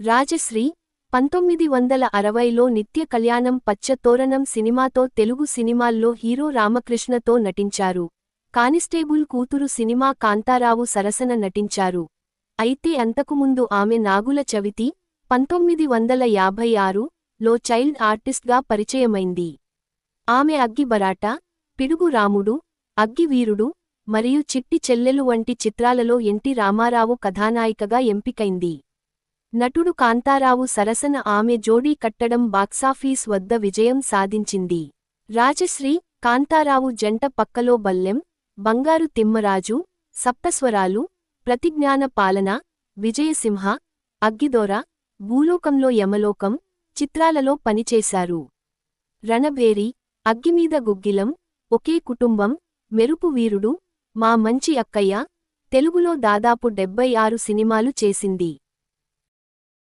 రాజశ్రీ పంతొమ్మిది వందల అరవైలో నిత్య కళ్యాణం పచ్చ తోరణం సినిమాతో తెలుగు సినిమాల్లో హీరో రామకృష్ణతో నటించారు. కానిస్టేబుల్ కూతురు సినిమా కాంతారావు సరసన నటించారు. అయితే అంతకుముందు ఆమె నాగుల చవితి పంతొమ్మిది వందల యాభై ఆరు లో చైల్డ్ ఆర్టిస్ట్గా పరిచయమైంది. ఆమె అగ్గి బరాట పిడుగు రాముడు అగ్గివీరుడు మరియు చిట్టి చెల్లెలు వంటి చిత్రాలలో ఎన్టీ రామారావు కథానాయికగా ఎంపికైంది. నటుడు కాంతారావు సరసన ఆమె జోడీ కట్టడం బాక్సాఫీస్ వద్ద విజయం సాధించింది. రాజశ్రీ కాంతారావు జంట పక్కలో బల్లెం బంగారు తిమ్మరాజు సప్తస్వరాలు ప్రతిజ్ఞాన పాలన విజయసింహ అగ్గిదోర భూలోకంలో యమలోకం చిత్రాలలో పనిచేశారు. రణబేరి అగ్గిమీద గుగ్గిలం ఒకే కుటుంబం మెరుపు వీరుడు మా మంచి అక్కయ్య తెలుగులో దాదాపు డెబ్బై ఆరు సినిమాలు చేసింది.